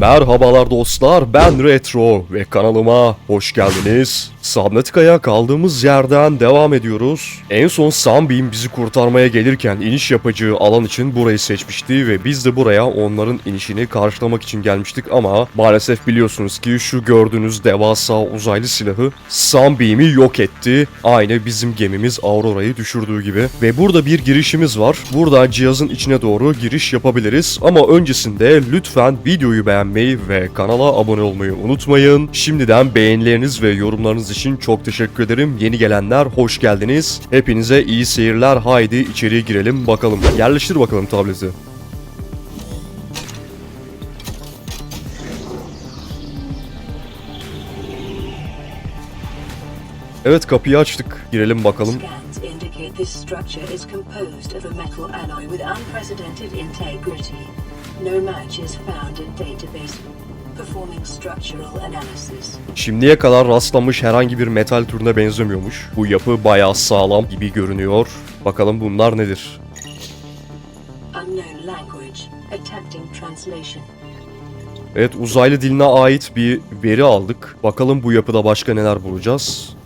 Merhabalar dostlar, ben Retro ve kanalıma hoş geldiniz. Subnautica'ya kaldığımız yerden devam ediyoruz. En son Sunbeam bizi kurtarmaya gelirken iniş yapacağı alan için burayı seçmişti ve biz de buraya onların inişini karşılamak için gelmiştik ama maalesef biliyorsunuz ki şu gördüğünüz devasa uzaylı silahı Sunbeam'i yok etti. Aynı bizim gemimiz Aurora'yı düşürdüğü gibi. Ve burada bir girişimiz var. Buradan cihazın içine doğru giriş yapabiliriz ama öncesinde lütfen videoyu beğenmeyi ve kanala abone olmayı unutmayın. Şimdiden beğenileriniz ve yorumlarınız için çok teşekkür ederim. Yeni gelenler hoş geldiniz. Hepinize iyi seyirler. Haydi içeriye girelim bakalım. Yerleştir bakalım tableti. Evet kapıyı açtık. Girelim bakalım. No match is found in database. Şimdiye kadar rastlanmış herhangi bir metal türüne benzemiyormuş. Bu yapı bayağı sağlam gibi görünüyor. Bakalım bunlar nedir? Evet uzaylı diline ait bir veri aldık. Bakalım bu yapıda başka neler bulacağız.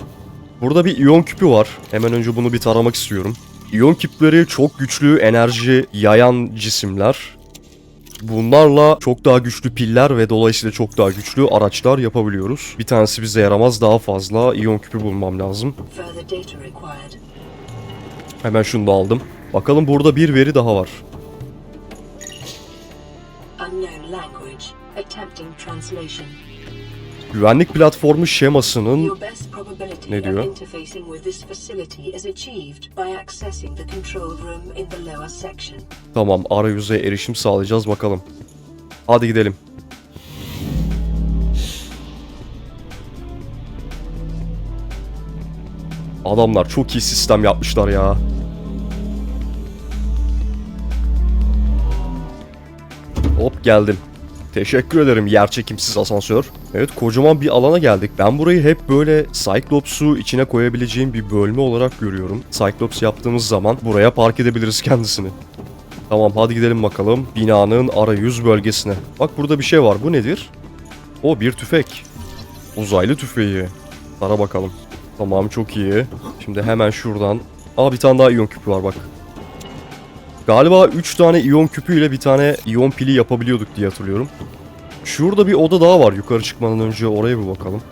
Burada bir iyon küpü var. Hemen önce bunu bir taramak istiyorum. İyon küpleri çok güçlü enerji yayan cisimler. Bunlarla çok daha güçlü piller ve dolayısıyla çok daha güçlü araçlar yapabiliyoruz. Bir tanesi bize yaramaz daha fazla iyon küpü bulmam lazım. Hemen şunu da aldım. Bakalım burada bir veri daha var. Güvenlik platformu şemasının Ne diyor? of interfacing with this facility is achieved by accessing the control room in the lower section. Tamam arayüze erişim sağlayacağız bakalım. Hadi gidelim. Adamlar çok iyi sistem yapmışlar ya. Hop geldim. Teşekkür ederim yer çekimsiz asansör. Evet kocaman bir alana geldik. Ben burayı hep böyle Cyclops'u içine koyabileceğim bir bölme olarak görüyorum. Cyclops yaptığımız zaman buraya park edebiliriz kendisini. Tamam hadi gidelim bakalım binanın arayüz bölgesine. Bak burada bir şey var bu nedir? O bir tüfek. Uzaylı tüfeği. Tara bakalım. Tamam çok iyi. Şimdi hemen şuradan. Aa bir tane daha iyon küpü var bak. Galiba 3 tane iyon küpüyle bir tane iyon pili yapabiliyorduk diye hatırlıyorum. Şurada bir oda daha var yukarı çıkmadan önce oraya bir bakalım.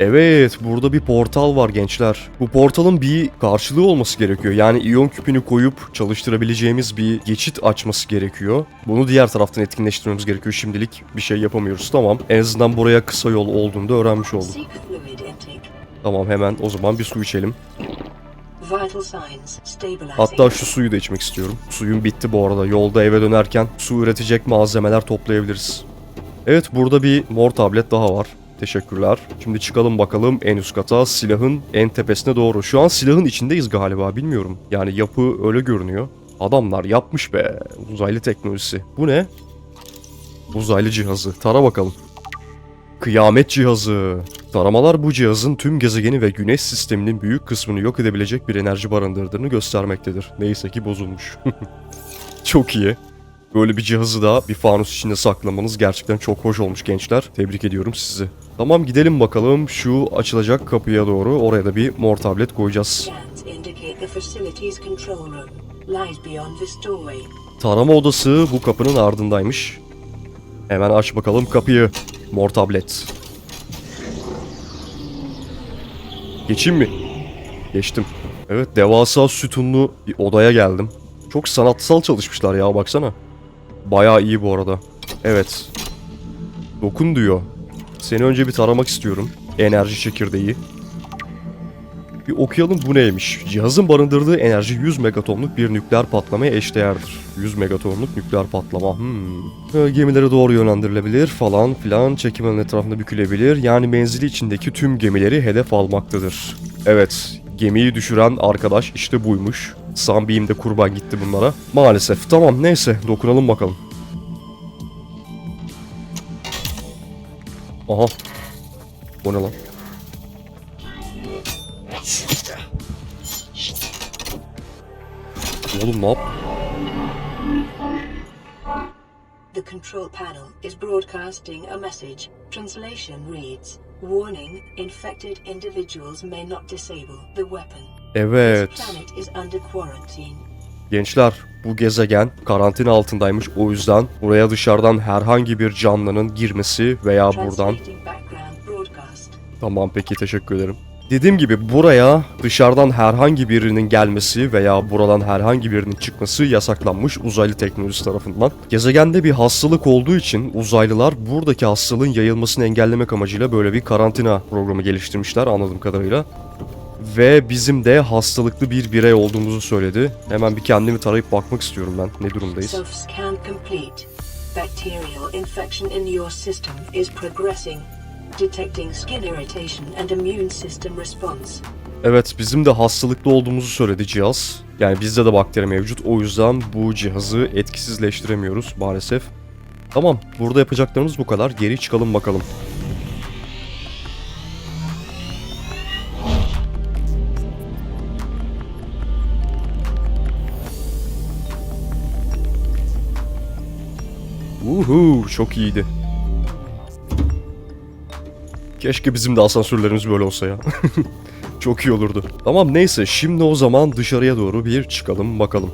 Evet, burada bir portal var gençler. Bu portalın bir karşılığı olması gerekiyor. Yani iyon küpünü koyup çalıştırabileceğimiz bir geçit açması gerekiyor. Bunu diğer taraftan etkinleştirmemiz gerekiyor. Şimdilik bir şey yapamıyoruz. Tamam. En azından buraya kısa yol olduğunu da öğrenmiş olduk. Tamam hemen o zaman bir su içelim. Hatta şu suyu da içmek istiyorum. Suyum bitti bu arada. Yolda eve dönerken su üretecek malzemeler toplayabiliriz. Evet burada bir mor tablet daha var. Teşekkürler. Şimdi çıkalım bakalım en üst kata silahın en tepesine doğru. Şu an silahın içindeyiz galiba bilmiyorum. Yani yapı öyle görünüyor. Adamlar yapmış be. Uzaylı teknolojisi. Bu ne? Uzaylı cihazı. Tara bakalım. Kıyamet cihazı. Taramalar bu cihazın tüm gezegeni ve güneş sisteminin büyük kısmını yok edebilecek bir enerji barındırdığını göstermektedir. Neyse ki bozulmuş. çok iyi. Böyle bir cihazı da bir fanus içinde saklamanız gerçekten çok hoş olmuş gençler. Tebrik ediyorum sizi. Tamam gidelim bakalım şu açılacak kapıya doğru. Oraya da bir mor tablet koyacağız. Tarama odası bu kapının ardındaymış. Hemen aç bakalım kapıyı. Mor tablet. Geçeyim mi? Geçtim. Evet devasa sütunlu bir odaya geldim. Çok sanatsal çalışmışlar ya baksana. Bayağı iyi bu arada. Evet. Dokun diyor. Seni önce bir taramak istiyorum. Enerji çekirdeği. Bir okuyalım bu neymiş. Cihazın barındırdığı enerji 100 megatonluk bir nükleer patlamaya eşdeğerdir. 100 megatonluk nükleer patlama. Hmm. Ee, Gemilere doğru yönlendirilebilir falan filan. Çekim alanı etrafında bükülebilir. Yani menzili içindeki tüm gemileri hedef almaktadır. Evet. Gemiyi düşüren arkadaş işte buymuş. Sunbeam de kurban gitti bunlara. Maalesef. Tamam neyse dokunalım bakalım. Aha. O ne lan? Oğlum ne yap? The control panel is broadcasting a message. Translation reads Warning infected individuals may not disable the weapon. Evet. This planet is under quarantine. Gençler bu gezegen karantina altındaymış. O yüzden buraya dışarıdan herhangi bir canlının girmesi veya buradan. Tamam peki teşekkür ederim. Dediğim gibi buraya dışarıdan herhangi birinin gelmesi veya buradan herhangi birinin çıkması yasaklanmış uzaylı teknolojisi tarafından. Gezegende bir hastalık olduğu için uzaylılar buradaki hastalığın yayılmasını engellemek amacıyla böyle bir karantina programı geliştirmişler anladığım kadarıyla. Ve bizim de hastalıklı bir birey olduğumuzu söyledi. Hemen bir kendimi tarayıp bakmak istiyorum ben. Ne durumdayız? Bacterial infection in your system is progressing. Detecting skin irritation and immune system response. Evet bizim de hastalıklı olduğumuzu söyledi cihaz. Yani bizde de bakteri mevcut. O yüzden bu cihazı etkisizleştiremiyoruz maalesef. Tamam burada yapacaklarımız bu kadar. Geri çıkalım bakalım. Uhu çok iyiydi. Keşke bizim de asansörlerimiz böyle olsa ya. Çok iyi olurdu. Tamam neyse şimdi o zaman dışarıya doğru bir çıkalım bakalım.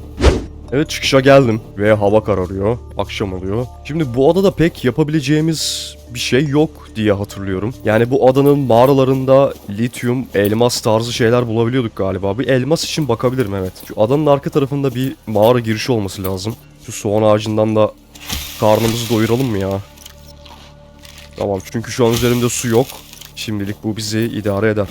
Evet çıkışa geldim ve hava kararıyor. Akşam oluyor. Şimdi bu adada pek yapabileceğimiz bir şey yok diye hatırlıyorum. Yani bu adanın mağaralarında lityum, elmas tarzı şeyler bulabiliyorduk galiba. Bir elmas için bakabilirim evet. Şu adanın arka tarafında bir mağara girişi olması lazım. Şu soğan ağacından da karnımızı doyuralım mı ya? Tamam çünkü şu an üzerimde su yok. Şimdilik bu bizi idare eder.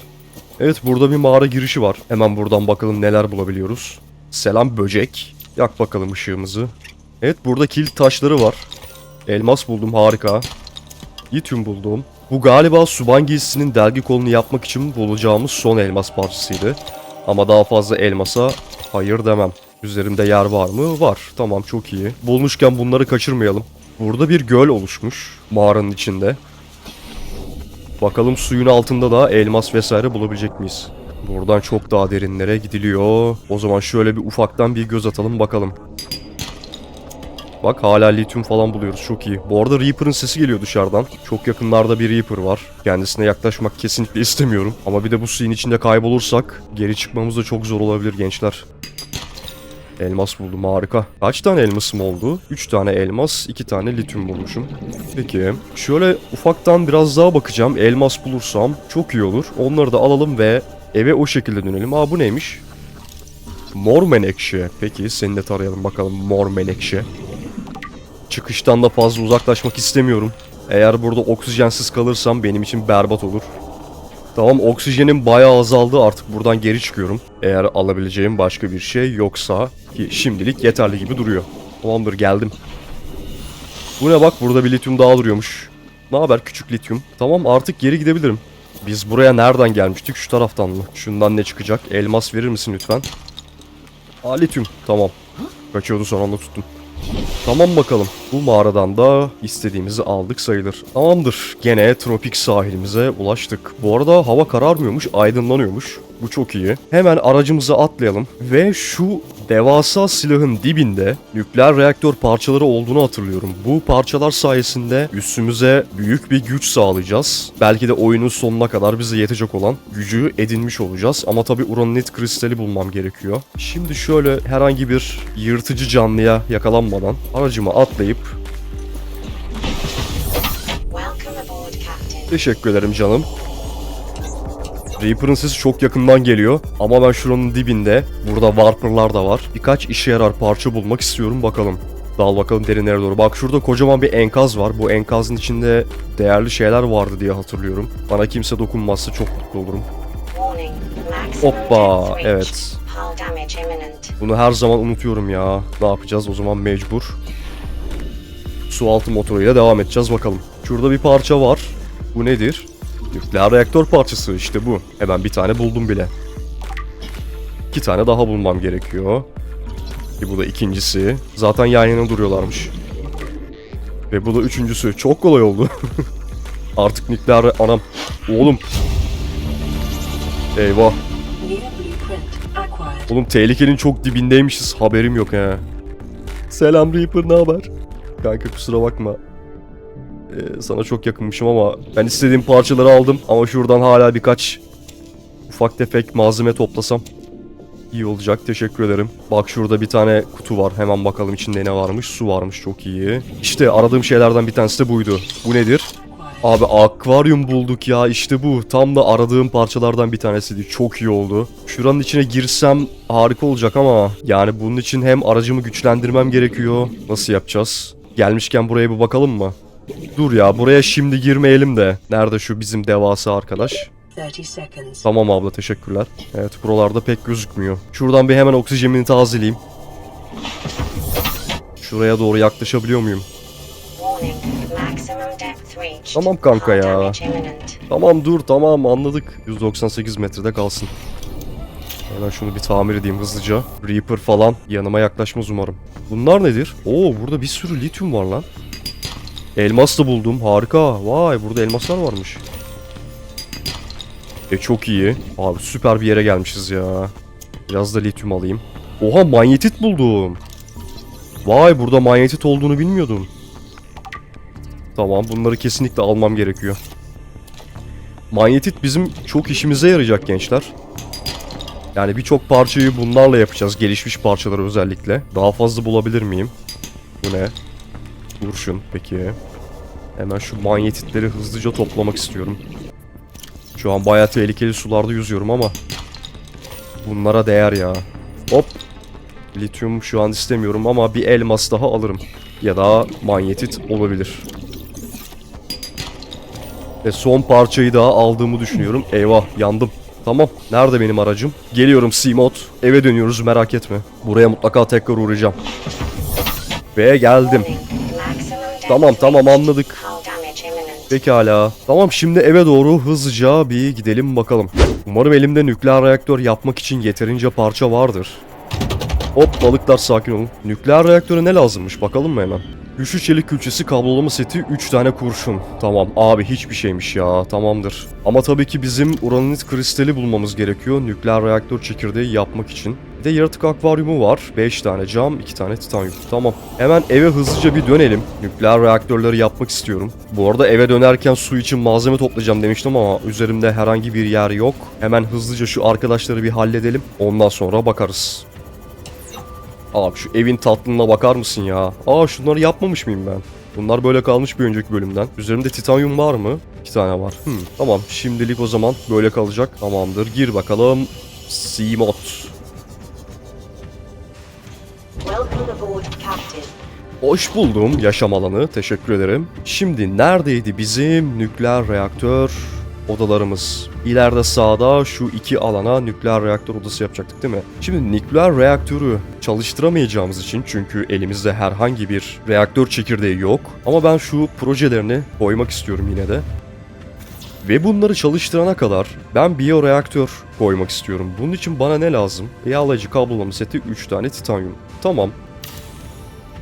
Evet burada bir mağara girişi var. Hemen buradan bakalım neler bulabiliyoruz. Selam böcek. Yak bakalım ışığımızı. Evet burada kilit taşları var. Elmas buldum harika. Lityum buldum. Bu galiba suban giysisinin dergi kolunu yapmak için bulacağımız son elmas parçasıydı. Ama daha fazla elmasa hayır demem. Üzerimde yer var mı? Var. Tamam çok iyi. Bulmuşken bunları kaçırmayalım. Burada bir göl oluşmuş mağaranın içinde. Bakalım suyun altında da elmas vesaire bulabilecek miyiz? Buradan çok daha derinlere gidiliyor. O zaman şöyle bir ufaktan bir göz atalım bakalım. Bak hala lityum falan buluyoruz çok iyi. Bu arada Reaper'ın sesi geliyor dışarıdan. Çok yakınlarda bir Reaper var. Kendisine yaklaşmak kesinlikle istemiyorum. Ama bir de bu suyun içinde kaybolursak geri çıkmamız da çok zor olabilir gençler. Elmas buldum harika. Kaç tane elmasım oldu? 3 tane elmas, 2 tane lityum bulmuşum. Peki şöyle ufaktan biraz daha bakacağım. Elmas bulursam çok iyi olur. Onları da alalım ve eve o şekilde dönelim. Aa bu neymiş? Mor menekşe. Peki seni de tarayalım bakalım mor menekşe. Çıkıştan da fazla uzaklaşmak istemiyorum. Eğer burada oksijensiz kalırsam benim için berbat olur. Tamam oksijenim bayağı azaldı artık buradan geri çıkıyorum. Eğer alabileceğim başka bir şey yoksa ki şimdilik yeterli gibi duruyor. Tamamdır geldim. Bu ne bak burada bir lityum daha duruyormuş. Ne haber küçük lityum? Tamam artık geri gidebilirim. Biz buraya nereden gelmiştik? Şu taraftan mı? Şundan ne çıkacak? Elmas verir misin lütfen? Aa lityum. Tamam. Kaçıyordu son anda tuttum. Tamam bakalım. Bu mağaradan da istediğimizi aldık sayılır. Tamamdır. Gene tropik sahilimize ulaştık. Bu arada hava kararmıyormuş, aydınlanıyormuş. Bu çok iyi. Hemen aracımıza atlayalım ve şu devasa silahın dibinde nükleer reaktör parçaları olduğunu hatırlıyorum. Bu parçalar sayesinde üstümüze büyük bir güç sağlayacağız. Belki de oyunun sonuna kadar bize yetecek olan gücü edinmiş olacağız. Ama tabi uranit kristali bulmam gerekiyor. Şimdi şöyle herhangi bir yırtıcı canlıya yakalanmadan aracıma atlayıp. Teşekkür ederim canım. Reaper'ın sesi çok yakından geliyor ama ben şuranın dibinde burada Warper'lar da var. Birkaç işe yarar parça bulmak istiyorum bakalım. Dal bakalım derinlere doğru. Bak şurada kocaman bir enkaz var. Bu enkazın içinde değerli şeyler vardı diye hatırlıyorum. Bana kimse dokunmazsa çok mutlu olurum. Hoppa, evet. Bunu her zaman unutuyorum ya. Ne yapacağız o zaman mecbur. Su altı motoruyla devam edeceğiz bakalım. Şurada bir parça var. Bu nedir? Nükleer reaktör parçası işte bu. Hemen bir tane buldum bile. İki tane daha bulmam gerekiyor. Ki bu da ikincisi. Zaten yan yana duruyorlarmış. Ve bu da üçüncüsü. Çok kolay oldu. Artık nükleer... Anam. Oğlum. Eyvah. Oğlum tehlikenin çok dibindeymişiz. Haberim yok he. Selam Reaper ne haber? Kanka kusura bakma. Ee, sana çok yakınmışım ama ben istediğim parçaları aldım. Ama şuradan hala birkaç ufak tefek malzeme toplasam iyi olacak. Teşekkür ederim. Bak şurada bir tane kutu var. Hemen bakalım içinde ne varmış. Su varmış. Çok iyi. İşte aradığım şeylerden bir tanesi de buydu. Bu nedir? Abi akvaryum bulduk ya işte bu. Tam da aradığım parçalardan bir tanesiydi. Çok iyi oldu. Şuranın içine girsem harika olacak ama yani bunun için hem aracımı güçlendirmem gerekiyor. Nasıl yapacağız? Gelmişken buraya bir bakalım mı? Dur ya buraya şimdi girmeyelim de. Nerede şu bizim devasa arkadaş? 30 seconds. Tamam abla teşekkürler. Evet buralarda pek gözükmüyor. Şuradan bir hemen oksijenimi tazeleyeyim. Şuraya doğru yaklaşabiliyor muyum? Tamam kanka ya. Tamam dur tamam anladık. 198 metrede kalsın. Hemen şunu bir tamir edeyim hızlıca. Reaper falan yanıma yaklaşmaz umarım. Bunlar nedir? Oo burada bir sürü lityum var lan. Elmas da buldum. Harika. Vay burada elmaslar varmış. E çok iyi. Abi süper bir yere gelmişiz ya. Biraz da lityum alayım. Oha manyetit buldum. Vay burada manyetit olduğunu bilmiyordum. Tamam bunları kesinlikle almam gerekiyor. Manyetit bizim çok işimize yarayacak gençler. Yani birçok parçayı bunlarla yapacağız. Gelişmiş parçaları özellikle. Daha fazla bulabilir miyim? Bu ne? Kurşun peki. Hemen şu manyetitleri hızlıca toplamak istiyorum. Şu an bayağı tehlikeli sularda yüzüyorum ama bunlara değer ya. Hop. Lityum şu an istemiyorum ama bir elmas daha alırım. Ya da manyetit olabilir. Ve son parçayı daha aldığımı düşünüyorum. Eyvah yandım. Tamam. Nerede benim aracım? Geliyorum C-Mod. Eve dönüyoruz merak etme. Buraya mutlaka tekrar uğrayacağım. Ve geldim. Tamam tamam anladık. Pekala. Tamam şimdi eve doğru hızlıca bir gidelim bakalım. Umarım elimde nükleer reaktör yapmak için yeterince parça vardır. Hop balıklar sakin olun. Nükleer reaktöre ne lazımmış bakalım mı hemen? Güçlü çelik külçesi kablolama seti 3 tane kurşun. Tamam abi hiçbir şeymiş ya tamamdır. Ama tabii ki bizim uranit kristali bulmamız gerekiyor nükleer reaktör çekirdeği yapmak için. Bir de yaratık akvaryumu var. 5 tane cam, 2 tane titanyum. Tamam. Hemen eve hızlıca bir dönelim. Nükleer reaktörleri yapmak istiyorum. Bu arada eve dönerken su için malzeme toplayacağım demiştim ama üzerimde herhangi bir yer yok. Hemen hızlıca şu arkadaşları bir halledelim. Ondan sonra bakarız. Abi şu evin tatlılığına bakar mısın ya? Aa şunları yapmamış mıyım ben? Bunlar böyle kalmış bir önceki bölümden. Üzerimde titanyum var mı? İki tane var. Hmm, tamam şimdilik o zaman böyle kalacak. Tamamdır gir bakalım. Captain. Hoş buldum yaşam alanı. Teşekkür ederim. Şimdi neredeydi bizim nükleer reaktör odalarımız? İleride sağda şu iki alana nükleer reaktör odası yapacaktık değil mi? Şimdi nükleer reaktörü çalıştıramayacağımız için çünkü elimizde herhangi bir reaktör çekirdeği yok. Ama ben şu projelerini koymak istiyorum yine de. Ve bunları çalıştırana kadar ben biyoreaktör koymak istiyorum. Bunun için bana ne lazım? Yağlayıcı kablolama seti 3 tane titanyum. Tamam.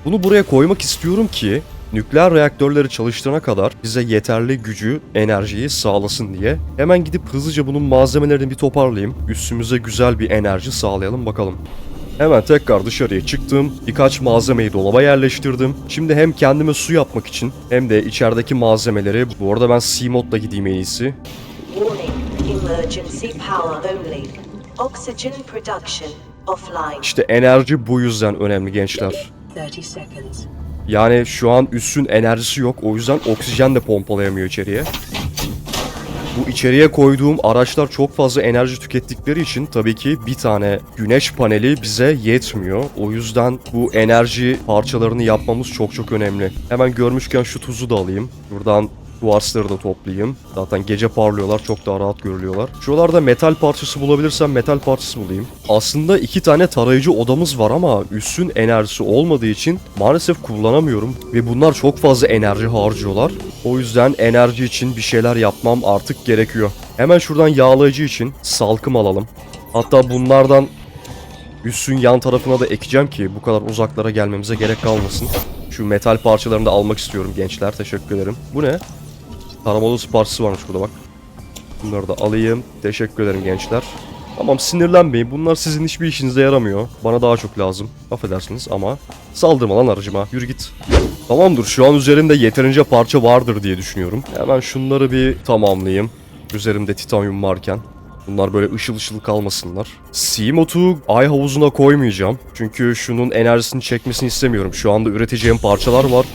Bunu buraya koymak istiyorum ki nükleer reaktörleri çalıştırana kadar bize yeterli gücü, enerjiyi sağlasın diye. Hemen gidip hızlıca bunun malzemelerini bir toparlayayım. Üstümüze güzel bir enerji sağlayalım bakalım. Hemen tekrar dışarıya çıktım. Birkaç malzemeyi dolaba yerleştirdim. Şimdi hem kendime su yapmak için hem de içerideki malzemeleri... Bu arada ben C-Mod'la gideyim en iyisi. İşte enerji bu yüzden önemli gençler. 30 seconds. Yani şu an üssün enerjisi yok. O yüzden oksijen de pompalayamıyor içeriye. Bu içeriye koyduğum araçlar çok fazla enerji tükettikleri için tabii ki bir tane güneş paneli bize yetmiyor. O yüzden bu enerji parçalarını yapmamız çok çok önemli. Hemen görmüşken şu tuzu da alayım. Buradan kuarsları da toplayayım. Zaten gece parlıyorlar çok daha rahat görülüyorlar. Şuralarda metal parçası bulabilirsem metal parçası bulayım. Aslında iki tane tarayıcı odamız var ama üssün enerjisi olmadığı için maalesef kullanamıyorum. Ve bunlar çok fazla enerji harcıyorlar. O yüzden enerji için bir şeyler yapmam artık gerekiyor. Hemen şuradan yağlayıcı için salkım alalım. Hatta bunlardan üssün yan tarafına da ekeceğim ki bu kadar uzaklara gelmemize gerek kalmasın. Şu metal parçalarını da almak istiyorum gençler. Teşekkür ederim. Bu ne? Taramalı su parçası varmış burada bak. Bunları da alayım. Teşekkür ederim gençler. Tamam sinirlenmeyin. Bunlar sizin hiçbir işinize yaramıyor. Bana daha çok lazım. Affedersiniz ama saldırma lan aracıma. Yürü git. Tamamdır. Şu an üzerimde yeterince parça vardır diye düşünüyorum. Hemen şunları bir tamamlayayım. Üzerimde titanyum varken. Bunlar böyle ışıl ışıl kalmasınlar. Seamot'u ay havuzuna koymayacağım. Çünkü şunun enerjisini çekmesini istemiyorum. Şu anda üreteceğim parçalar var.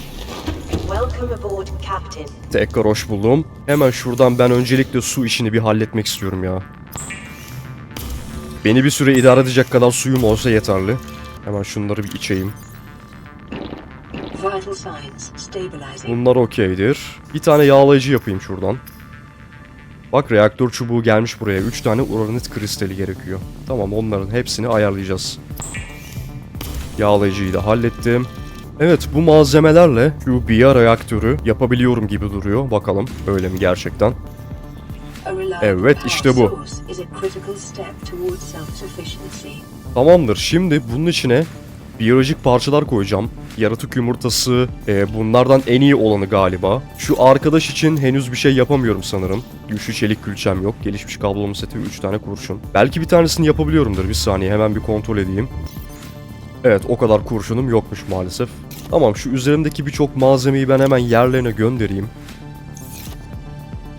Tekrar hoş buldum. Hemen şuradan ben öncelikle su işini bir halletmek istiyorum ya. Beni bir süre idare edecek kadar suyum olsa yeterli. Hemen şunları bir içeyim. Bunlar okeydir. Bir tane yağlayıcı yapayım şuradan. Bak reaktör çubuğu gelmiş buraya. 3 tane uranit kristali gerekiyor. Tamam onların hepsini ayarlayacağız. Yağlayıcıyı da hallettim. Evet bu malzemelerle biya reaktörü yapabiliyorum gibi duruyor. Bakalım öyle mi gerçekten? Evet, işte bu. Tamamdır. Şimdi bunun içine biyolojik parçalar koyacağım. Yaratık yumurtası, e, bunlardan en iyi olanı galiba. Şu arkadaş için henüz bir şey yapamıyorum sanırım. Güçlü çelik külçem yok. Gelişmiş kablolu seti 3 tane kurşun. Belki bir tanesini yapabiliyorumdur. Bir saniye hemen bir kontrol edeyim. Evet o kadar kurşunum yokmuş maalesef. Tamam şu üzerimdeki birçok malzemeyi ben hemen yerlerine göndereyim.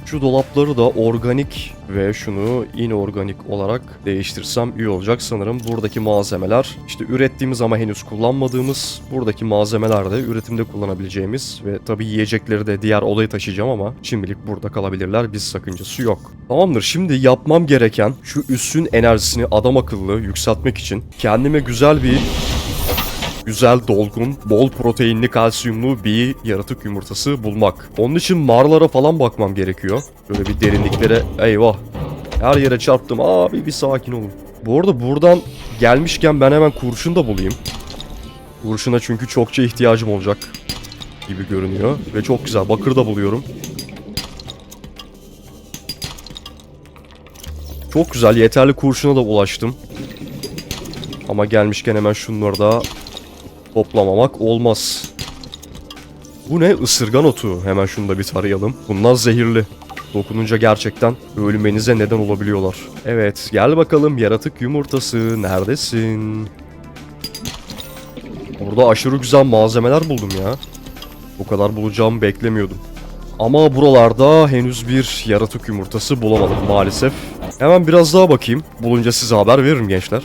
Şu dolapları da organik ve şunu inorganik olarak değiştirsem iyi olacak sanırım. Buradaki malzemeler işte ürettiğimiz ama henüz kullanmadığımız buradaki malzemeler de üretimde kullanabileceğimiz ve tabii yiyecekleri de diğer odaya taşıyacağım ama şimdilik burada kalabilirler. Bir sakıncası yok. Tamamdır şimdi yapmam gereken şu üssün enerjisini adam akıllı yükseltmek için kendime güzel bir güzel, dolgun, bol proteinli, kalsiyumlu bir yaratık yumurtası bulmak. Onun için mağaralara falan bakmam gerekiyor. Böyle bir derinliklere, eyvah. Her yere çarptım. Abi bir sakin olun. Bu arada buradan gelmişken ben hemen kurşun da bulayım. Kurşuna çünkü çokça ihtiyacım olacak gibi görünüyor. Ve çok güzel. Bakır da buluyorum. Çok güzel. Yeterli kurşuna da ulaştım. Ama gelmişken hemen şunları da toplamamak olmaz. Bu ne? Isırgan otu. Hemen şunu da bir tarayalım. Bunlar zehirli. Dokununca gerçekten ölmenize neden olabiliyorlar. Evet, gel bakalım yaratık yumurtası. Neredesin? Burada aşırı güzel malzemeler buldum ya. Bu kadar bulacağımı beklemiyordum. Ama buralarda henüz bir yaratık yumurtası bulamadım maalesef. Hemen biraz daha bakayım. Bulunca size haber veririm gençler.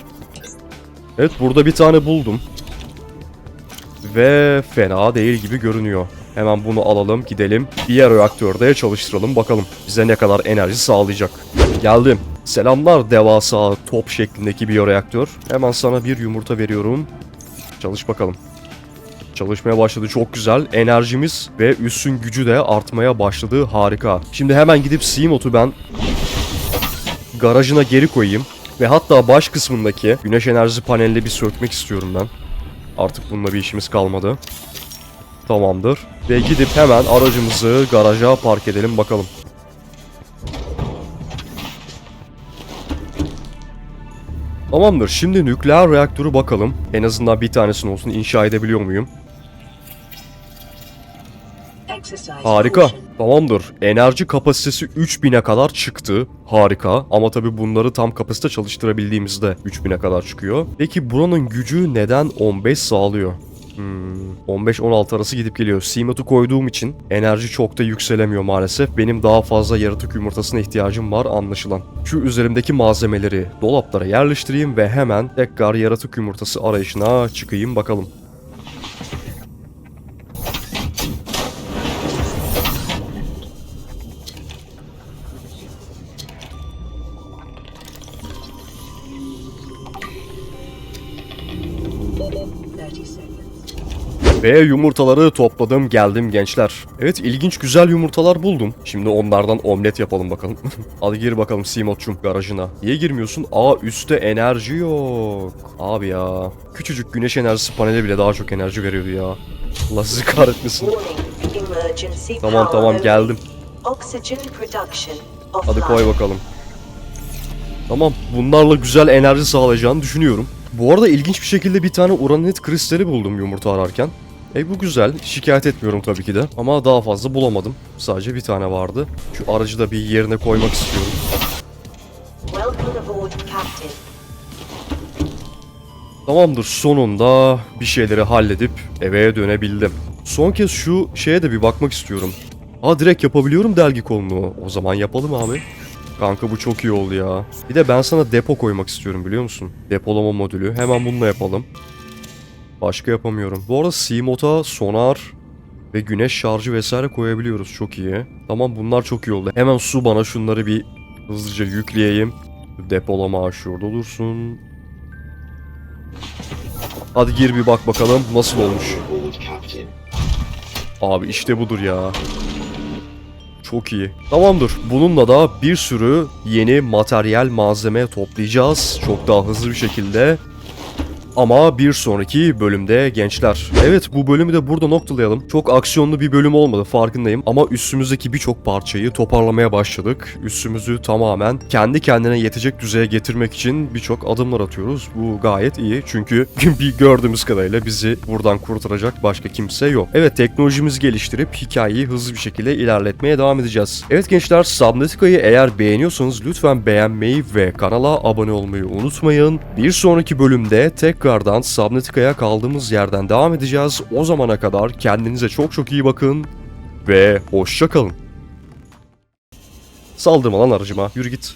Evet burada bir tane buldum. Ve fena değil gibi görünüyor. Hemen bunu alalım gidelim. Diğer reaktörde çalıştıralım bakalım. Bize ne kadar enerji sağlayacak. Geldim. Selamlar devasa top şeklindeki biyoreaktör. Hemen sana bir yumurta veriyorum. Çalış bakalım. Çalışmaya başladı çok güzel. Enerjimiz ve üssün gücü de artmaya başladı. Harika. Şimdi hemen gidip Seamot'u ben garajına geri koyayım. Ve hatta baş kısmındaki güneş enerjisi panelini bir sökmek istiyorum ben. Artık bununla bir işimiz kalmadı. Tamamdır. Ve gidip hemen aracımızı garaja park edelim bakalım. Tamamdır. Şimdi nükleer reaktörü bakalım. En azından bir tanesini olsun inşa edebiliyor muyum? Harika. Tamamdır. Enerji kapasitesi 3000'e kadar çıktı. Harika. Ama tabii bunları tam kapasite çalıştırabildiğimizde 3000'e kadar çıkıyor. Peki buranın gücü neden 15 sağlıyor? Hmm, 15-16 arası gidip geliyor. Simet'u koyduğum için enerji çok da yükselemiyor maalesef. Benim daha fazla yaratık yumurtasına ihtiyacım var anlaşılan. Şu üzerimdeki malzemeleri dolaplara yerleştireyim ve hemen tekrar yaratık yumurtası arayışına çıkayım bakalım. Ve yumurtaları topladım geldim gençler. Evet ilginç güzel yumurtalar buldum. Şimdi onlardan omlet yapalım bakalım. Hadi gir bakalım Simot'cum garajına. Niye girmiyorsun? Aa üstte enerji yok. Abi ya. Küçücük güneş enerjisi paneli bile daha çok enerji veriyordu ya. Allah sizi kahretmesin. Tamam tamam geldim. Hadi koy bakalım. Tamam bunlarla güzel enerji sağlayacağını düşünüyorum. Bu arada ilginç bir şekilde bir tane uranit kristali buldum yumurta ararken. E bu güzel. Şikayet etmiyorum tabii ki de. Ama daha fazla bulamadım. Sadece bir tane vardı. Şu aracı da bir yerine koymak istiyorum. Tamamdır sonunda bir şeyleri halledip eve dönebildim. Son kez şu şeye de bir bakmak istiyorum. Aa direkt yapabiliyorum delgi kolunu. O zaman yapalım abi. Kanka bu çok iyi oldu ya. Bir de ben sana depo koymak istiyorum biliyor musun? Depolama modülü. Hemen bununla yapalım. Başka yapamıyorum. Bu arada C-Mod'a sonar ve güneş şarjı vesaire koyabiliyoruz. Çok iyi. Tamam bunlar çok iyi oldu. Hemen su bana şunları bir hızlıca yükleyeyim. Depolama şurada dursun. Hadi gir bir bak bakalım nasıl olmuş. Abi işte budur ya. Çok iyi. Tamamdır. Bununla da bir sürü yeni materyal malzeme toplayacağız. Çok daha hızlı bir şekilde. Ama bir sonraki bölümde gençler. Evet bu bölümü de burada noktalayalım. Çok aksiyonlu bir bölüm olmadı farkındayım. Ama üstümüzdeki birçok parçayı toparlamaya başladık. Üstümüzü tamamen kendi kendine yetecek düzeye getirmek için birçok adımlar atıyoruz. Bu gayet iyi. Çünkü bir gördüğümüz kadarıyla bizi buradan kurtaracak başka kimse yok. Evet teknolojimizi geliştirip hikayeyi hızlı bir şekilde ilerletmeye devam edeceğiz. Evet gençler Subnautica'yı eğer beğeniyorsanız lütfen beğenmeyi ve kanala abone olmayı unutmayın. Bir sonraki bölümde tekrardan Subnautica'ya kaldığımız yerden devam edeceğiz. O zamana kadar kendinize çok çok iyi bakın ve hoşça kalın. Saldırma lan aracıma. Yürü git.